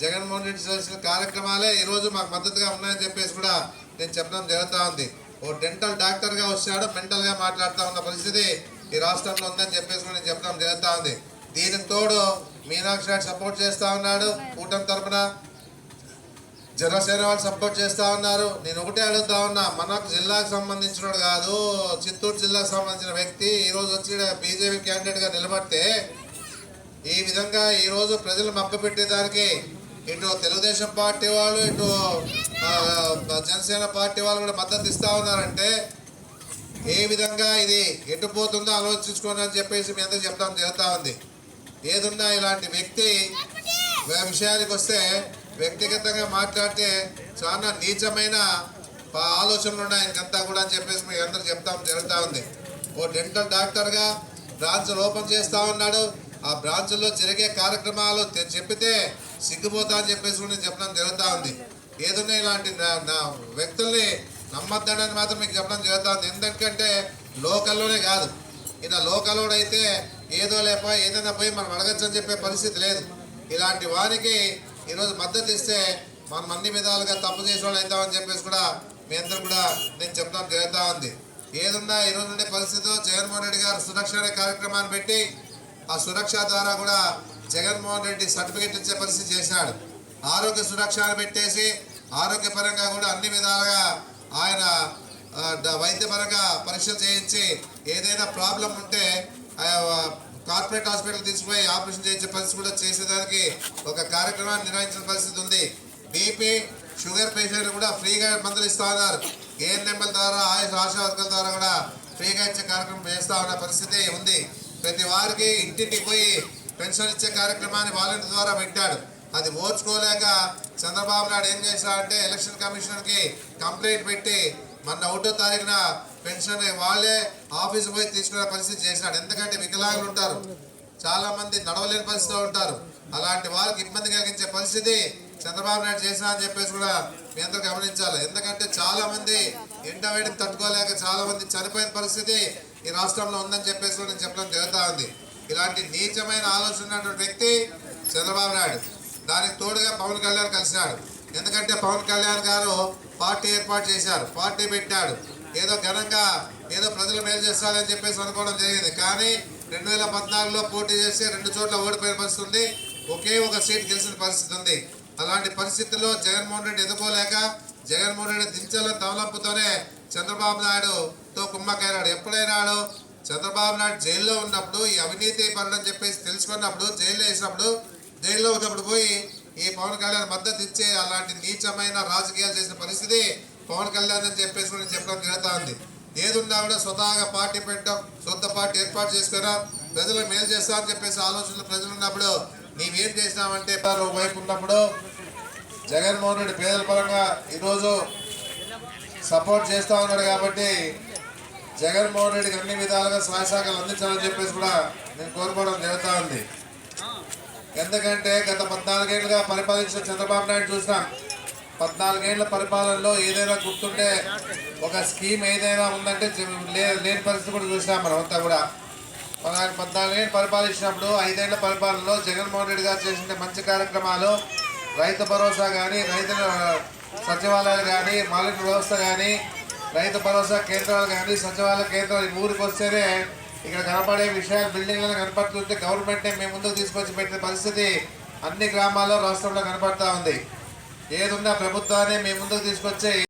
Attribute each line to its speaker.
Speaker 1: జగన్మోహన్ రెడ్డి చేసిన కార్యక్రమాలే ఈరోజు మాకు మద్దతుగా ఉన్నాయని చెప్పేసి కూడా నేను చెప్పడం జరుగుతూ ఉంది. ఓ డెంటల్ డాక్టర్గా వచ్చాడు మెంటల్గా మాట్లాడుతూ ఉన్న పరిస్థితి ఈ రాష్ట్రంలో ఉందని చెప్పేసి నేను చెప్పడం జరుగుతూ ఉంది. దీనికి తోడు మీనాక్షి గారు సపోర్ట్ చేస్తూ ఉన్నాడు కూటమి తరపున జనసేన వాళ్ళు సపోర్ట్ చేస్తూ ఉన్నారు. నేను ఒకటే అడుగుతా ఉన్నా మనకు జిల్లాకు సంబంధించినోడు కాదు చిత్తూరు జిల్లాకు సంబంధించిన వ్యక్తి ఈరోజు వచ్చి బీజేపీ క్యాండిడేట్గా నిలబడితే ఈ విధంగా ఈరోజు ప్రజలు మభ్యపెట్టేదానికి ఇటు తెలుగుదేశం పార్టీ వాళ్ళు ఇటు జనసేన పార్టీ వాళ్ళు కూడా మద్దతు ఇస్తా ఉన్నారంటే ఏ విధంగా ఇది ఎటు పోతుందో ఆలోచించుకోండి అని చెప్పేసి మీ అందరికి చెప్తాం జరుగుతూ ఉంది. ఏదున్నా ఇలాంటి వ్యక్తి విషయానికి వస్తే వ్యక్తిగతంగా మాట్లాడితే చాలా నీచమైన ఆలోచనలు ఉన్నాయి ఆయనకంతా కూడా అని చెప్పేసి మీ అందరికి చెప్తాం జరుగుతూ ఉంది. ఓ డెంటల్ డాక్టర్గా బ్రాంచ్ ఓపెన్ చేస్తూ ఉన్నాడు. ఆ బ్రాంచ్లో జరిగే కార్యక్రమాలు చెప్పితే సిగ్గుపోతా అని చెప్పేసి కూడా నేను చెప్పడం జరుగుతూ ఉంది. ఏదన్నా ఇలాంటి నా- నా వ్యక్తుల్ని నమ్మద్దని మాత్రం మీకు చెప్పడం జరుగుతూ ఉంది. ఎందుకంటే లోకల్లోనే కాదు. ఇలా లోకలోడు అయితే ఏదో లేప ఏదైనా పోయి మనం అడగచ్చు అని చెప్పే పరిస్థితి లేదు. ఇలాంటి వారికి ఈరోజు మద్దతు ఇస్తే మనం అన్ని విధాలుగా తప్పు చేసేవాళ్ళు అవుతామని చెప్పేసి కూడా మీ అందరూ కూడా నేను చెప్పడం జరుగుతూ ఉంది. ఏదున్నా ఈరోజు ఉండే పరిస్థితిలో జగన్మోహన్ రెడ్డి గారు సురక్ష కార్యక్రమాన్ని పెట్టి ఆ సురక్ష ద్వారా కూడా జగన్మోహన్ రెడ్డి సర్టిఫికెట్ ఇచ్చే పరిస్థితి చేశాడు. ఆరోగ్య సురక్ష పెట్టేసి ఆరోగ్యపరంగా కూడా అన్ని విధాలుగా ఆయన వైద్యపరంగా పరీక్షలు చేయించి ఏదైనా ప్రాబ్లం ఉంటే కార్పొరేట్ హాస్పిటల్ తీసుకుపోయి ఆపరేషన్ చేయించే పరిస్థితి కూడా చేసేదానికి ఒక కార్యక్రమాన్ని నిర్వహించిన పరిస్థితి ఉంది. బీపీ షుగర్ పేషెంట్ కూడా ఫ్రీగా మందులు ఇస్తా ఉన్నారు. ఏఎన్ఎంఎల్ ద్వారా ఆయుష్ ఆశా వర్గాల ద్వారా కూడా ఫ్రీగా ఇచ్చే కార్యక్రమం చేస్తా ఉన్న పరిస్థితి ఉంది. ప్రతి వారికి ఇంటింటికి పోయి పెన్షన్ ఇచ్చే కార్యక్రమాన్ని వాలంటీర్ ద్వారా పెట్టాడు. అది ఓర్చుకోలేక చంద్రబాబు నాయుడు ఏం చేశాడంటే ఎలక్షన్ కమిషనర్కి కంప్లైంట్ పెట్టి మొన్న ఒకటో తారీఖున పెన్షన్ వాళ్ళే ఆఫీస్ పోయి తీసుకునే పరిస్థితి చేశాడు. ఎందుకంటే వికలాంగులు ఉంటారు. చాలా మంది నడవలేని పరిస్థితిలో ఉంటారు. అలాంటి వారికి ఇబ్బంది కలిగించే పరిస్థితి చంద్రబాబు నాయుడు చేసినా అని చెప్పేసి కూడా మీ అందరూ గమనించాలి. ఎందుకంటే చాలా మంది ఎండ వేడిని తట్టుకోలేక చాలా మంది చనిపోయిన పరిస్థితి ఈ రాష్ట్రంలో ఉందని చెప్పేసి కూడా నేను చెప్పడం జరుగుతూ ఉంది. ఇలాంటి నీచమైన ఆలోచన ఉన్నటువంటి వ్యక్తి చంద్రబాబు నాయుడు. దానికి తోడుగా పవన్ కళ్యాణ్ కలిసినాడు. ఎందుకంటే పవన్ కళ్యాణ్ గారు పార్టీ ఏర్పాటు చేశారు. పార్టీ పెట్టాడు. ఏదో ఘనంగా ఏదో ప్రజలు మేలు చేస్తారని చెప్పేసి అనుకోవడం జరిగింది. కానీ రెండు వేల పద్నాలుగులో పోటీ చేసి రెండు చోట్ల ఓడిపోయిన పరిస్థితి ఉంది. ఒకే ఒక సీట్ గెలిచిన పరిస్థితి ఉంది. అలాంటి పరిస్థితుల్లో జగన్మోహన్ రెడ్డి ఎదుర్కోలేక జగన్మోహన్ రెడ్డి దించాలని తవలంపుతోనే చంద్రబాబు నాయుడుతో కుమ్మకైనాడు ఎప్పుడైనాడు? చంద్రబాబు నాయుడు జైల్లో ఉన్నప్పుడు ఈ అవినీతి పనులని చెప్పేసి తెలుసుకున్నప్పుడు జైల్లో వేసినప్పుడు జైల్లో ఉన్నప్పుడు పోయి ఈ పవన్ కళ్యాణ్ మద్దతు ఇచ్చే అలాంటి నీచమైన రాజకీయాలు చేసిన పరిస్థితి పవన్ కళ్యాణ్ అని చెప్పేసి కూడా నేను చెప్పడం జరుగుతూ ఉంది. ఏదున్నా కూడా స్వతహాగా పార్టీ పెట్టడం సొంత పార్టీ ఏర్పాటు చేసుకున్నా ప్రజలకు మేలు చేస్తా అని చెప్పేసి ఆలోచనలు ప్రజలు ఉన్నప్పుడు నీవేం చేసినావంటే వైపు ఉన్నప్పుడు జగన్మోహన్ రెడ్డి పేదల పరంగా ఈరోజు సపోర్ట్ చేస్తూ ఉన్నాడు కాబట్టి జగన్మోహన్ రెడ్డికి అన్ని విధాలుగా సహాయ శాఖలు అందించాలని చెప్పేసి కూడా నేను కోరుకోవడం జరుగుతూ ఉంది. ఎందుకంటే గత పద్నాలుగేళ్ళుగా పరిపాలించిన చంద్రబాబు నాయుడు చూసినాం పద్నాలుగేళ్ళ పరిపాలనలో ఏదైనా గుర్తుంటే ఒక స్కీమ్ ఏదైనా ఉందంటే లే- లేని పరిస్థితి కూడా చూసినాం మనం అంతా కూడా. మన ఆయన పద్నాలుగేళ్ళు పరిపాలించినప్పుడు ఐదేళ్ళ పరిపాలనలో జగన్మోహన్ రెడ్డి గారు చేసిన మంచి కార్యక్రమాలు రైతు భరోసా కానీ రైతుల సచివాలయాలు కానీ మాలిక వ్యవస్థ కానీ రైతు భరోసా కేంద్రాలు కానీ సచివాలయ కేంద్రాలు ఈ ఊరికి వస్తేనే ఇక్కడ కనపడే విషయాలు బిల్డింగ్లను కనపడుతుంటే గవర్నమెంటే మేము ముందుకు తీసుకొచ్చి పెట్టిన పరిస్థితి అన్ని గ్రామాల్లో రాష్ట్రంలో కనపడతా ఉంది. ఏదున్నా ప్రభుత్వాన్ని మేము ముందుకు తీసుకొచ్చే